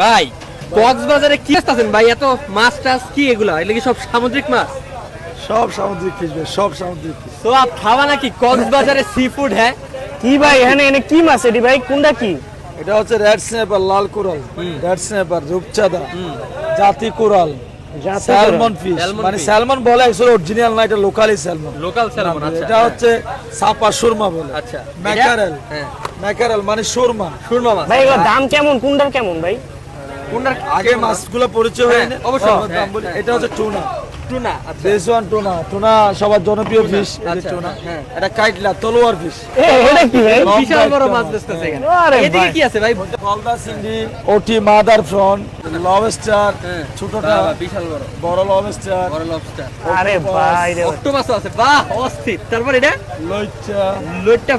ভাই কক্সবাজারে কি মাছ আছেন? ভাই এত মাছ টাছ কি এগুলা? এগুলো কি সব সামুদ্রিক মাছ? সব সামুদ্রিক ফিশ ভাই সব সামুদ্রিক ফিশ তো আপ খাওয়া নাকি? কক্সবাজারে সি ফুড হ্যাঁ? কি ভাই এখানে এনে কি মাছ এটি ভাই? কোনটা কি? এটা হচ্ছে রেড স্ন্যাপার লাল কোরাল। রেড স্ন্যাপার রূপচাঁদা। জাতি কোরাল। স্যালমন ফিশ মানে স্যালমন বলে অ্যাকচুয়ালি অরিজিনাল না এটা লোকালি স্যালমন লোকাল স্যালমন আচ্ছা এটা হচ্ছে সাপা সুরমা বলে। আচ্ছা। ম্যাকারেল। হ্যাঁ। ম্যাকারেল মানে সুরমা। সুরমা মাছ। ভাই এগুলোর দাম কেমন? কোনটার কেমন ভাই? কোনটার আগে মাছগুলো পরিচয় হ্যাঁ, হয়নি অবশ্যই, অবশ্যই দাম হ্যাঁ, বলি। হ্যাঁ। এটা হচ্ছে টুনা। টুনা আচ্ছা। দেশ ওয়ান টুনা টুনা সবার জনপ্রিয় ফিশ আচ্ছা, টুনা হ্যাঁ। এটা কাইটলা তলোয়ার ফিশ এটা কি? বিশাল বড় মাছ বেচতেছে এখানে। আরে এদিকে কি আছে ভাই? গলদা চিংড়ি ওটি মাদার ফ্রন লবস্টার হ্যাঁ। ছোটটা বিশাল বড়। বড় লবস্টার। বড় লবস্টার। আরে ভাই রে। অক্টোপাস আছে। বাহ অস্থির। তারপর এটা?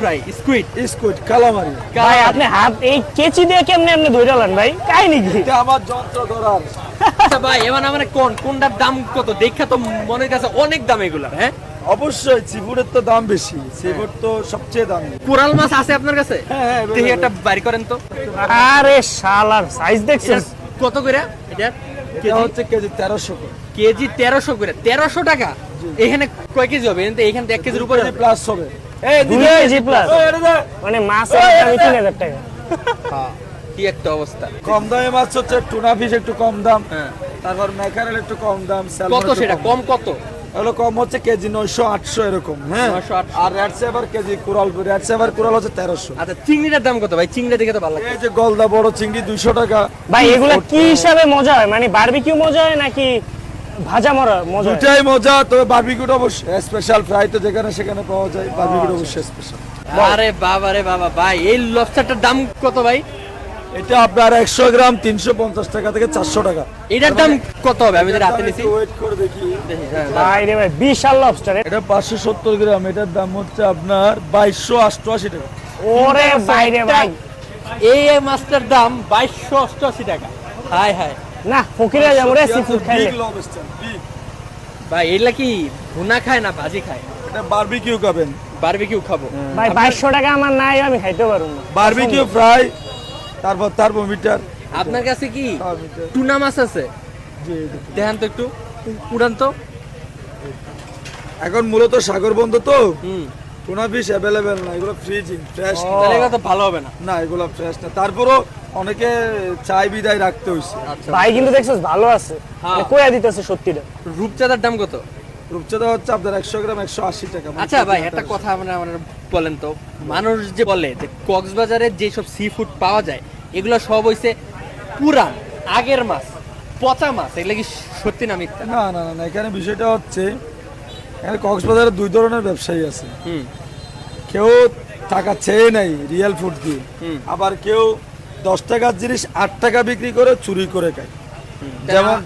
Fry squid. Squid calamari. ভাই আপনি হাত এই কেচি দিয়ে কেমনে আপনি ধরে ভাই? কাহিনী কি? এটা আমার যন্ত্র ধরার। আচ্ছা ভাই এবার আমার কোন কোনটার দাম কত? দেখা তো মনে কাছে অনেক দাম এগুলা হ্যাঁ? অবশ্যই সিফুডের তো দাম বেশি। সিফুড তো সবচেয়ে দামি। কোরাল মাছ আছে আপনার কাছে? হ্যাঁ, হ্যাঁ, দেখি একটা বাড়ি করেন তো। আরে শালার সাইজ দেখছেন? কত করে? এটা এটা হচ্ছে কেজি তেরোশো কেজি তেরোশো করে। তেরোশো টাকা? এখানে কয় কেজি হবে? এখানে এক কেজির উপরে প্লাস হবে। মানে মাছের দাম তিন হাজার টাকা। কি একটা অবস্থা? কম দামে মাছ হচ্ছে টুনা ফিশ একটু কম দাম। হ্যাঁ। তারপর ম্যাকারেল একটু কম দাম কত সেটা? কম। কম কত? এগুলো কম হচ্ছে কেজি নয়শো আটশো এরকম হ্যাঁ। আর রেড সেভার কেজি কুরাল রেড সেভার কুরাল হচ্ছে তেরোশো। আচ্ছা চিংড়িটার দাম কত ভাই? চিংড়ি দেখে তো ভালো লাগে এই যে গলদা বড় চিংড়ি দুইশো টাকা। ভাই এগুলা কি হিসাবে মজা হয়? মানে বারবিকিউ মজা হয় নাকি ভাজা মরা মজা দুটাই মজা তবে বারবিকিউটা অবশ্যই স্পেশাল ফ্রাই তো যেখানে সেখানে পাওয়া যায়। বারবিকিউটা অবশ্যই স্পেশাল আরে বাবা রে বাবা ভাই এই লবস্টারটার দাম কত ভাই? এটা আপনার একশো গ্রাম তিনশো পঞ্চাশ টাকা থেকে চারশো টাকা। এটার দাম কত হবে? আমি যেটা নিছি। ওয়েট করে দেখি। হ্যাঁ, ভাই ভাই বিশাল লবস্টার এটা পাঁচশো সত্তর গ্রাম এটার দাম হচ্ছে আপনার বাইশশো অষ্টআশি টাকা। ওরে ভাই রে ভাই। এই মাছটার দাম বাইশশো অষ্টআশি টাকা। হাই হাই না ফকিরা যাব রে সি ফুড খাইলে। ভাই এগুলা কি ভুনা খায় না ভাজি খায়? এটা বারবিকিউ খাবেন। বারবিকিউ খাব। ভাই বাইশশো টাকা আমার নাই আমি খাইতে পারব না। বারবিকিউ ফ্রাই তারপর থার্মোমিটার আপনার কাছে কি টুনা মাছ আছে? দেখেন তো একটু। উড়ান তো। এখন মূলত সাগর বন্ধ তো। টুনা ফিশ অ্যাভেলেবেল না এগুলো ফ্রিজিং ফ্রেশ তো ভালো হবে না। না এগুলো ফ্রেশ না। তারপরও অনেকে চাই বিদায় রাখতে হয়েছে আচ্ছা। ভাই কিন্তু দেখছিস ভালো আছে। হ্যাঁ। মানে কইয়া দিতেছে সত্যিটা। রূপচাঁদার দাম কত? রূপচাঁদা হচ্ছে আপনার একশো গ্রাম একশো আশি টাকা। মানে আচ্ছা ভাই একটা কথা আমরা আমরা বলেন তো মানুষ যে বলে যে কক্সবাজারে যেসব সি ফুড পাওয়া যায় এগুলো সব হইছে পুরান আগের মাছ পচা মাছ এগুলো কি সত্যি না মিথ্যা? না না না, এখানে বিষয়টা হচ্ছে এখানে কক্সবাজারে দুই ধরনের ব্যবসায়ী আছে। হুম। কেউ টাকা চেয়ে নেই রিয়েল ফুড দিয়ে হুম। আবার কেউ দশ টাকার জিনিস আট টাকা বিক্রি করে চুরি করে খায়।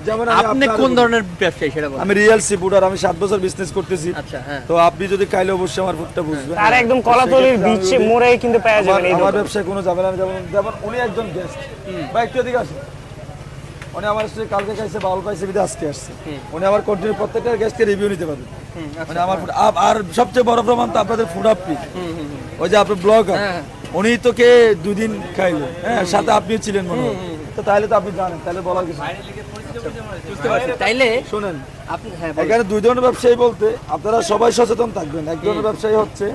যেমন আপনি কোন ধরনের ব্যবসায়ী সেটা বলেন। আমি রিয়েল সি ফুড আমি সাত বছর বিজনেস করতেছি। আচ্ছা হ্যাঁ। তো আপনি যদি কাইলে অবশ্যই আমার ফুডটা বুঝবেন। আর একদম কলাতলির বিচে মোড়ে কিন্তু পাওয়া যাবে না এই আমার ব্যবসায় কোনো ঝামেলা নেই। যেমন যেমন উনি একজন গেস্ট বা একটু এদিকে আসেন। উনি আমার সাথে কালকে খাইছে বাউল পাইছে বিদে আজকে আসছে। উনি আমার কন্টিনিউ প্রত্যেকটা গেস্টকে রিভিউ নিতে পারবেন। মানে আমার আর সবচেয়ে বড় প্রমাণ তো আপনাদের ফুড আপনি। ওই যে আপনার ব্লগার হ্যাঁ। উনি তোকে দুদিন খাইলো। হ্যাঁ সাথে আপনিও ছিলেন মনে হয়। তো তাহলে তো আপনি জানেন তাহলে বলার কিছু তাইলে শোনেন হ্যাঁ। এখানে দুই ধরনের ব্যবসায়ী বলতে আপনারা সবাই সচেতন থাকবেন। এক ধরনের ব্যবসায়ী হচ্ছে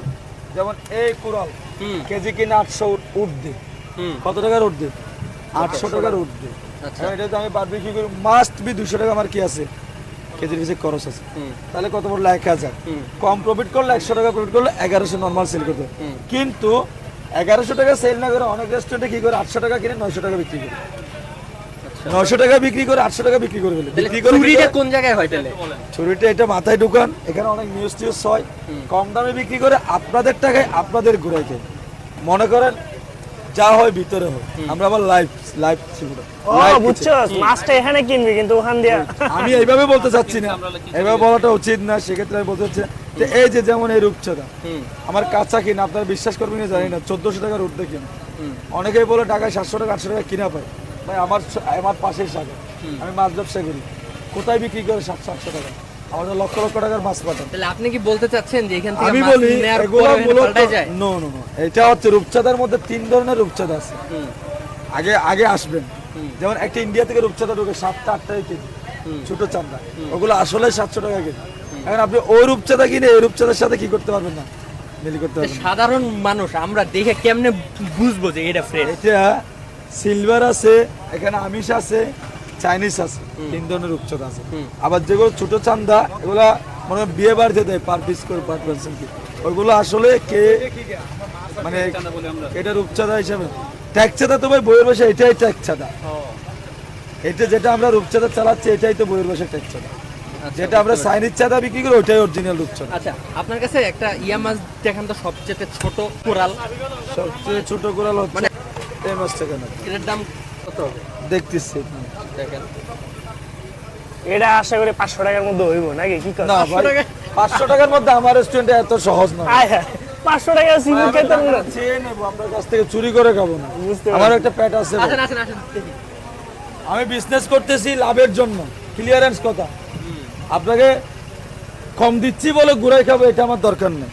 যেমন এই কুড়াল কেজি কিনে আটশো উঠবে কত টাকার উঠবে আটশো টাকার উঠবে আচ্ছা। এটা তো আমি বারবিকিউ করি মাস্ট বি দুশো টাকা আমার কি আছে? কেজির পিছিয়ে খরচ আছে। তাহলে কত বড় এক হাজার। কম প্রফিট করলে একশো টাকা প্রফিট করলে এগারোশো নর্মাল সেল করতে। কিন্তু এগারোশো টাকা সেল না করে অনেক রেস্টুরেন্টে কি করে আটশো টাকা কিনে নয়শো টাকা বিক্রি করে? নয়শো টাকা বিক্রি করে আটশো টাকা বিক্রি করে ফেলে। আচ্ছা। বিক্রি করে চুরিটা কোন জায়গায় হয় তাহলে? ছুরিটা এটা মাথায় ঢুকান। এখানে অনেক নিউজ টিউজ হয়। কম দামে বিক্রি করে আপনাদের টাকায় আপনাদের ঘুরাইতে মনে করেন যা হয় ভিতরে হয়। আমরা আবার লাইভ লাইভ ছিল ও বুঝছ? মাছটা এখানে কিনবি কিন্তু ওখান দিয়া। আমি এইভাবে বলতে চাচ্ছি না। এইভাবে বলাটা উচিত না সেক্ষেত্রে আমি বলতে চাচ্ছি যে এই যে যেমন এই রূপচাঁদা আমার কাঁচা কিনা আপনারা বিশ্বাস করবেন জানি না চোদ্দশো টাকার উঠতে কিনা অনেকেই বলে টাকায় সাতশো টাকা আটশো টাকা কিনা পায়। ভাই আমার আমার পাশেই সাগর আমি মাছ ব্যবসা করি কোথায় বিক্রি করে সাতশো আটশো টাকা আমাদের লক্ষ লক্ষ টাকার মাছ পাঠান। তাহলে আপনি কি বলতে চাচ্ছেন যে এখান থেকে আমি বলি এগুলো মূলত নো নো নো এটা হচ্ছে রূপচাঁদার মধ্যে তিন ধরনের রূপচাঁদা আছে। আগে আগে আসবেন। যেমন একটা ইন্ডিয়া থেকে রূপচাঁদা ঢুকে সাতটা আটটা কেজি। ছোট চান্দা ওগুলো আসলে সাতশো টাকা কেজি। এখন আপনি ওই রূপচাঁদা কিনে এই রূপচাঁদার সাথে কি করতে পারবেন না? করতে পারবেন না। সাধারণ মানুষ আমরা দেখে কেমনে বুঝব যে এটা ফ্রেশ এটা সিলভার আছে এখানে আমিষ আছে চাইনিজ আছে তিন ধরনের রূপচাঁদা আছে। আবার যেগুলো ছোট চান্দা এগুলা মনে হয় বিয়ে বাড়িতে দেয় পার পিস করে পার পার্সেন্ট কি। ওইগুলো আসলে কে মানে এটা রূপচাঁদা হিসাবে। ট্যাকচাঁদা তো ভাই বইয়ের বসে এটাই ট্যাকচাঁদা এটা যেটা আমরা রূপচাঁদা চালাচ্ছি এটাই তো বইয়ের বসে ট্যাকচাঁদা যেটা আমরা চাইনিজ চাঁদা বিক্রি করি ওইটাই অরিজিনাল রূপচাঁদা। আচ্ছা আপনার কাছে একটা ইয়া মাছ দেখান তো সবচেয়ে ছোট কোরাল। সবচেয়ে ছোট গোড়াল হচ্ছে মানে- এই মাছটা কেন? এটার দাম হবে। দেখতেছি। দেখেন। এটা আশা করি পাঁচশো টাকার মধ্যে হইব নাকি? কি না ভাই পাঁচশো টাকার মধ্যে আমার রেস্টুরেন্টে এত সহজ নয় পাঁচশো টাকা সিভিল খেতে না। চেয়ে নেব আপনার কাছ থেকে চুরি করে খাব না। আমার একটা প্যাট আছে আসেন আসেন আসেন। আমি বিজনেস করতেছি লাভের জন্য। ক্লিয়ারেন্স কথা। আপনাকে কম দিচ্ছি বলে ঘুরাই খাব এটা আমার দরকার নেই।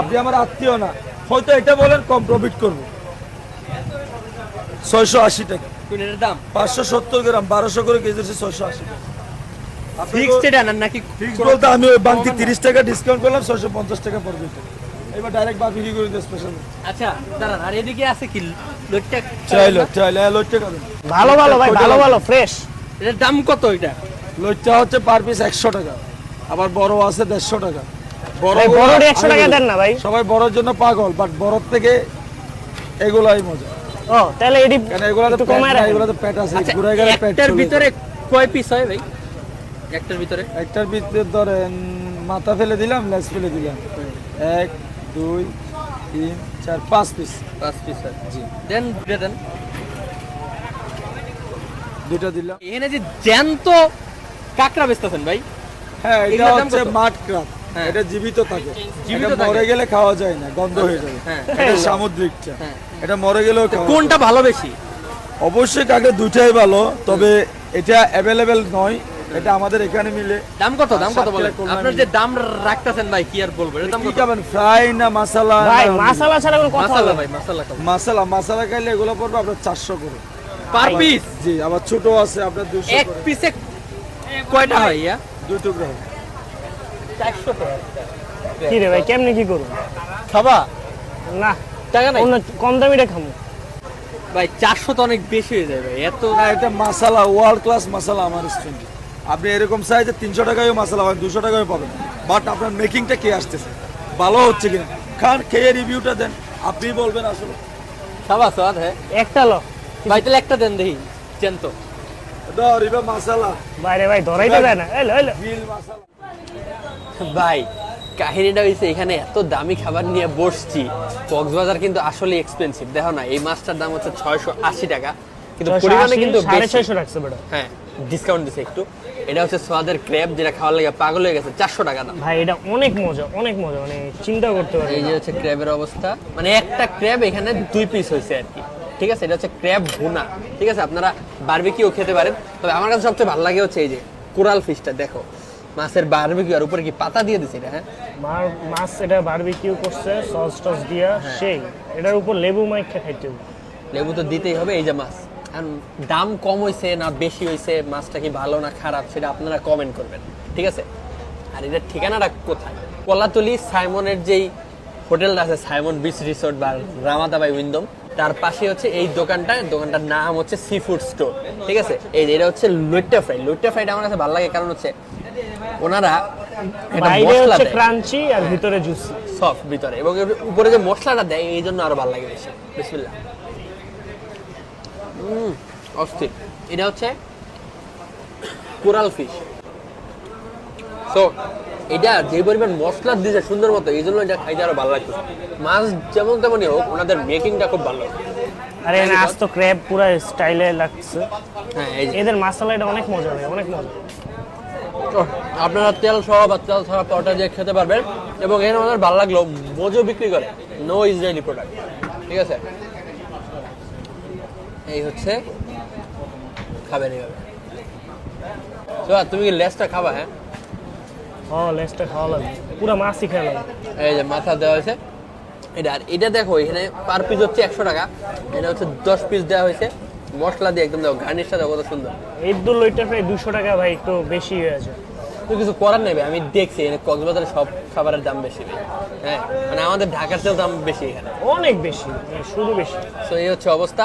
আপনি আমার আত্মীয় না। হয়তো এটা বলেন কম প্রফিট করব। ছয়শো আশি টাকা। কোন এটার দাম? পাঁচশো সত্তর গ্রাম বারোশো করে কেজি হচ্ছে ছয়শো আশি টাকা ফিক্সড এটা নাকি ফিক্স বলতে আমি ওই বাংতি তিরিশ টাকা ডিসকাউন্ট করলাম ছয়শো পঞ্চাশ টাকা পড়বে এবার ডাইরেক্ট বাকি করে দিই স্পেশাল আচ্ছা দাঁড়ান আর এদিকে আছে কি? লোটটা চাইলো চাইলে লোট টাকা ভালো ভালো ভাই ভালো ভালো ফ্রেশ এটার দাম কত এটা? লোটটা হচ্ছে পার পিস একশো টাকা। আবার বড় আছে দেড়শো টাকা। বড় বড়টা 100 টাকা দেন না ভাই। সবাই বড়র জন্য পাগল বাট বড়র থেকে এগুলাই মজা। ও তাহলে এগুলাতে একটু কমায় এগুলাতে প্যাট আছে আচ্ছা ঘুরে গেলে প্যাট একটার ভিতরে কয় পিস হয় ভাই? একটার ভিতরে? একটার ভিতরে ধরেন মাথা ফেলে দিলাম লেজ ফেলে দিলাম। এক দুই তিন চার পাঁচ পিস পাঁচ পিস জি। দেন দুটো দেন। দুটো দিলাম। এখানে যে জ্যান্ত কাঁকড়া বেচতেছেন ভাই হ্যাঁ এটা হচ্ছে মাঠ হ্যাঁ। এটা জীবিত থাকে। জীবিত মরে গেলে খাওয়া যায় না গন্ধ হয়ে যাবে। হ্যাঁ। এটা সামুদ্রিকটা হ্যাঁ। এটা মরে গেলেও কোনটা ভালো বেশি? অবশ্যই কাকে দুইটাই ভালো তবে এটা অ্যাভেলেবেল নয় এটা আমাদের এখানে মিলে। দাম কত দাম কত বলেন? আপনার যে দাম রাখতেছেন ভাই কি আর বলব? এর দাম কি কত? খাবেন ফ্রাই না মাসালা ভাই মাসালা ছাড়া কোনো কথা মাসালা ভাই মাসালা খাব। মাসালা মাসালা খাইলে এগুলো পড়বে আপনার চারশো করে। পার পিস জি আবার ছোট আছে আপনার দুশো এক পিসে কয়টা হয় ইয়া? দুই টুকরো। চারশো কি রে ভাই কেমনে কি করব? খাবা? না টাকা নাই? অন্য কম দামিটা খামো। ভাই চারশো তো অনেক বেশি হয়ে যায় ভাই এত না এটা মাসালা ওয়ার্ল্ড ক্লাস মাসালা আমার রেস্টুরেন্টে আপনি এরকম সাইজে তিনশো টাকায় মাসালা পাবেন দুশো টাকায় পাবেন। বাট আপনার মেকিংটা কে আসতেছে? ভালো হচ্ছে কিনা? খান খেয়ে রিভিউটা দেন। আপনি বলবেন আসলে। খাবা স্বাদ হ্যাঁ। একটা লো। ভাই তাহলে একটা দেন দেখি চেন তো দাও রিবা মাসালা বাইরে ভাই ধরাইতে দেয় না। এলো এলো বিল মাসালা ভাই কাহিনীটা হয়েছে এখানে এত দামি খাবার নিয়ে বসছি। কক্সবাজার কিন্তু আসলে এক্সপেন্সিভ দেখো না এই মাছটার দাম হচ্ছে ছয়শো আশি টাকা। কিন্তু পরিমাণে কিন্তু হ্যাঁ ডিসকাউন্ট দিছে একটু। এটা হচ্ছে সোয়াদের ক্র্যাব যেটা খাওয়ার লাগে পাগল হয়ে গেছে। চারশো টাকা দাম। ভাই এটা অনেক মজা অনেক মজা মানে চিন্তা করতে পারি এই যে হচ্ছে ক্র্যাবের অবস্থা। মানে একটা ক্র্যাব এখানে দুই পিস হয়েছে আর কি। ঠিক আছে এটা হচ্ছে ক্র্যাব ভুনা। ঠিক আছে আপনারা বারবিকিউ খেতে পারেন। তবে আমার কাছে সবচেয়ে ভালো লাগে হচ্ছে এই যে কোরাল ফিশটা দেখো। মাছের বারবিকিউ আর উপরে কি পাতা দিয়ে দিছে এটা হ্যাঁ? মাছ এটা বারবিকিউ করছে সস টস দিয়া সেই। এটার উপর লেবু মাইখা খাইতে। লেবু তো দিতেই হবে এই যে মাছ। আর দাম কম হয়েছে না বেশি হয়েছে মাছটা কি ভালো না খারাপ সেটা আপনারা কমেন্ট করবেন ঠিক আছে? আর এটার ঠিকানাটা কোথায়? কলাতলি সাইমনের যেই হোটেলটা আছে সাইমন বিচ রিসোর্ট বা রামাদাবাই উইন্ডম তার পাশে হচ্ছে এই দোকানটা দোকানটার নাম হচ্ছে সি ফুড স্টোর ঠিক আছে? এই এটা হচ্ছে লুইট্টা ফ্রাই। লুইট্টা ফ্রাইটা আমার কাছে ভালো লাগে কারণ হচ্ছে ওনারা বাইরে হচ্ছে ক্রাঞ্চি আর ভিতরে জুসি। সফট ভিতরে। এবং উপরে যে মশলাটা দেয় এই জন্য আরও ভালো লাগে বেশি। বিসমিল্লাহ। অস্থির। এটা হচ্ছে কোরাল ফিশ। সো এটা যে পরিমাণ মশলা দিয়েছে সুন্দর মতো এই জন্য এটা খাইতে আরও ভালো লাগছে মাছ যেমন তেমনই হোক ওনাদের মেকিংটা খুব ভালো। আরে আজ তো ক্র্যাব পুরো স্টাইলে লাগছে। হ্যাঁ এদের মশলা এটা অনেক মজা অনেক মজা আপনারা তেল সহ বা তেল ছাড়া পরোটা দিয়ে খেতে পারবেন এবং এখানে আমাদের ভালো লাগল মজু বিক্রি করে। নো ইসরায়েলি প্রোডাক্ট ঠিক আছে? এই হচ্ছে খাবেন এইভাবে। সোয়া, তুমি কি লেসটা খাবা হ্যাঁ? ও লেসটা খাওয়া লাগবে। পুরো মাছই খাওয়া লাগবে। এই যে মাথা দেওয়া হয়েছে। এটা আর এটা দেখো এখানে পার পিস হচ্ছে একশো টাকা। এটা হচ্ছে দশ পিস দেওয়া হয়েছে। মশলা দিয়ে একদম দেখো গার্নিশ সাথে কত সুন্দর। ঈদুল ওইটা প্রায় দুশো টাকা ভাই একটু বেশি হয়ে আছে। তো কিছু করার নেবে আমি দেখছি কক্সবাজারে সব খাবারের দাম বেশি। হ্যাঁ মানে আমাদের ঢাকার চেয়েও দাম বেশি এখানে। অনেক বেশি শুধু বেশি। তো এই হচ্ছে অবস্থা।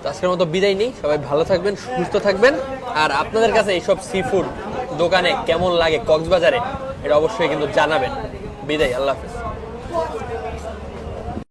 তো আজকের মতো বিদায় নেই সবাই ভালো থাকবেন সুস্থ থাকবেন। আর আপনাদের কাছে এইসব সি ফুড দোকানে কেমন লাগে কক্সবাজারে এটা অবশ্যই কিন্তু জানাবেন। বিদায় আল্লাহ হাফিজ।